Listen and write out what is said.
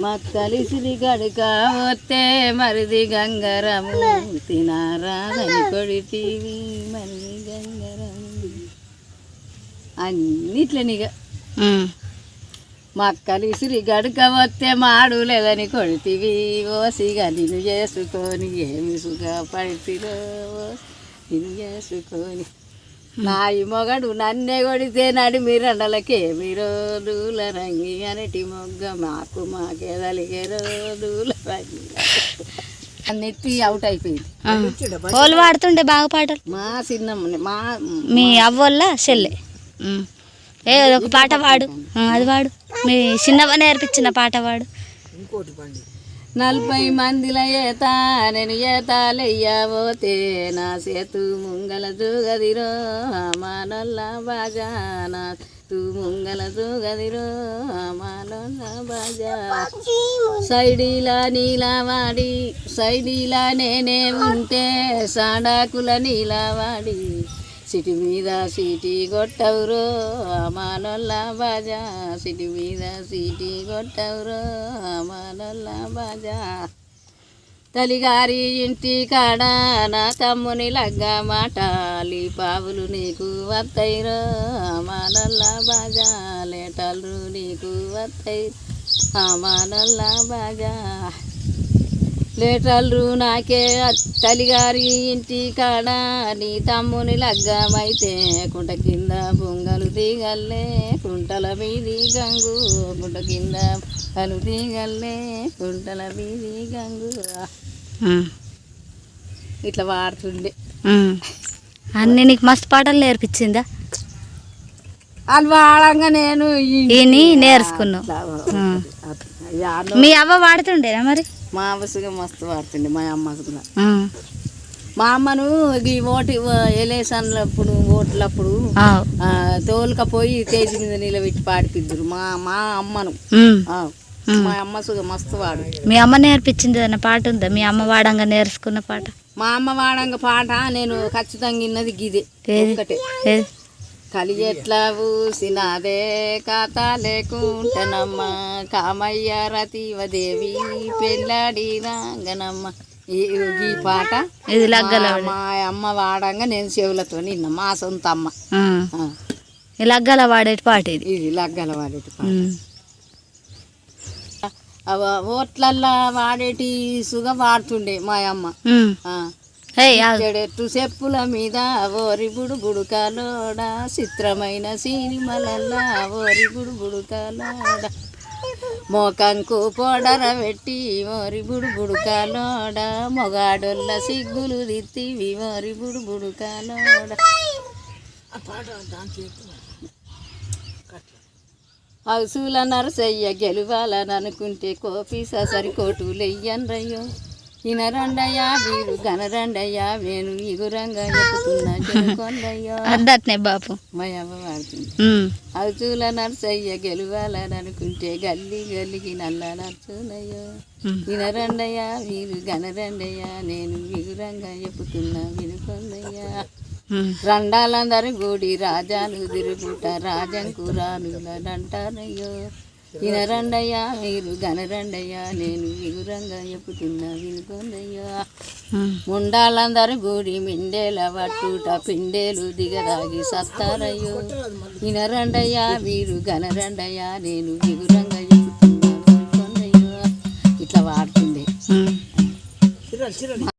మక్కలిసిరి గడుక వస్తే మరిది గంగరము. తినారాదని కొడితీవి మరిది గంగరము. అన్నిట్లనిగా ఉమ్. మక్కలిసిరి గడుక వస్తే మాడు లేదని కొడితివి. ఓసిగా నిన్ను చేసుకొని ఏమి సుఖ పడితిరో నిన్ను చేసుకొని నాయి మొగడు నన్నే కొడితే నడి మీరండలకే మీరు దూల రంగి అనటి మొగ్గ మాకు మాకే తలిగే దూల రంగి. నెత్తి అవుట్ అయిపోయింది. వాళ్ళు పాడుతుండే బాగా పాటలు. మా చిన్న మా మీ అవ్వల్ల చెల్లె. ఏ ఒక పాట పాడు. అది పాడు. మీ చిన్నవ నేర్పించిన పాట పాడు. నలభై మందిల ఏత నేను ఏతాలయ్యావోతే నా సేతు ముంగల దూగదిరో మానొల్ల బాజా నా తూ ముంగల దూగదిరో మానొల్ల బాజా. సైడీలా నీలావాడి సైడీలా నేనే ఉంటే సాడాకుల నీలావాడి సిటి మీద సీటి కొట్టవురో మానొల్ల బాజా. సిటి మీద సీటి కొట్టవురో మానొల్ల బాజా. తలిగారి ఇంటి కాడ నా తమ్ముని లగ్గ మాటాలి పావులు నీకు వత్తైరో మానొల్ల బాజా. లేటలు నీకు వత్తై మానొల్ల బాజా. లేటర్లు నాకే తలిగారి ఇంటి కాడ నీ తమ్ముని లగ్గమైతే కుంట కింద బొంగలు దిగల్లే కుంటల మీది గంగు కుంట కింద కలు దిగల్లే కుంటల మీది గంగు. ఇట్లా వాడుతుండే. అన్నీ నీకు మస్తు పాటలు నేర్పించిందా? వాళ్ళు వాడంగా నేను ఈ- మీ అవ్వ వాడుతుండేనా మరి? మా అవసరం మస్తు వాడుతుండే మా అమ్మ కూడా. మా అమ్మను ఈ ఓటు ఎలేషన్లప్పుడు ఓట్లప్పుడు తోలుకపోయి తేజి మీద నిలబెట్టి పాడిపిద్దురు మా మా అమ్మను. మా అమ్మ సుగ మస్తు వాడు. మీ అమ్మ నేర్పించింది అన్న పాట ఉందా? మీ అమ్మ వాడంగా నేర్చుకున్న పాట? మా అమ్మ వాడంగ పాట నేను ఖచ్చితంగా విన్నది గిదే? ఒకటే ఏది కలి ఎట్లా ఊసినాదే కాత లేకుంటనమ్మ కామయ్య రతీవదేవి పెళ్ళాడి రాంగనమ్మ. ఈ ఈ పాట ఇది మా- అమ్మ వాడంగా నేను చెవులతో నిన్న మా సొంత అమ్మ లగ్గల వాడేటి పాట ఇది. ఇది లగ్గల వాడేటి పాట ఓట్లల్లా వాడేటి సుగ వాడుతుండే మా అమ్మ. ఉమ్. చెప్పుల మీద ఓరి బుడు బుడుకలోడ చిత్రమైన సినిమలల్లా ఓరి బుడు బుడుకలోడ మోకంకు పొడర పెట్టి ఓరి బుడు బుడుకలోడ మొగాడొల్ల సిగ్గులు దిత్తివి ఓరి బుడు బుడుకలోడ హౌసుల నరసయ్య గెలువాలని అనుకుంటే కోపి సరి కోటులెయ్యన్రయ్యో ఇనరండయ్యా వీరు గనరండయ్యా వేణు ఇగురంగా చెప్పుతున్నా చెరుకొండయ్యో. అద్దట్నే బాపు. మా వాడుతుంది. నరసయ్య గెలువాలని అనుకుంటే గల్లి గల్లికి నల్ల నర్చునయ్యో. వినరండయ్యా వీరు గనరండయ్యా నేను విగురంగా చెప్పుతున్నా వినుకొండయ్యా. రండాలందరూ గూడి రాజాలు తిరుగుట రాజంకు రానులంటారయ్యో వినరండయ్యా మీరు గనరండయ్యా నేను విగురంగా చెప్పుతున్నా వినుకోండయ్యా. ముండాలందరూ గూడి మిండేల పట్టుట పిండేలు దిగదాగి సత్తారయ్యో. వినరండయ్యా మీరు గనరండయ్యా నేను విగురంగా చెప్పుతున్నా వినుకోండయ్యా. ఇట్లా వాడుతుండే. ఉమ్.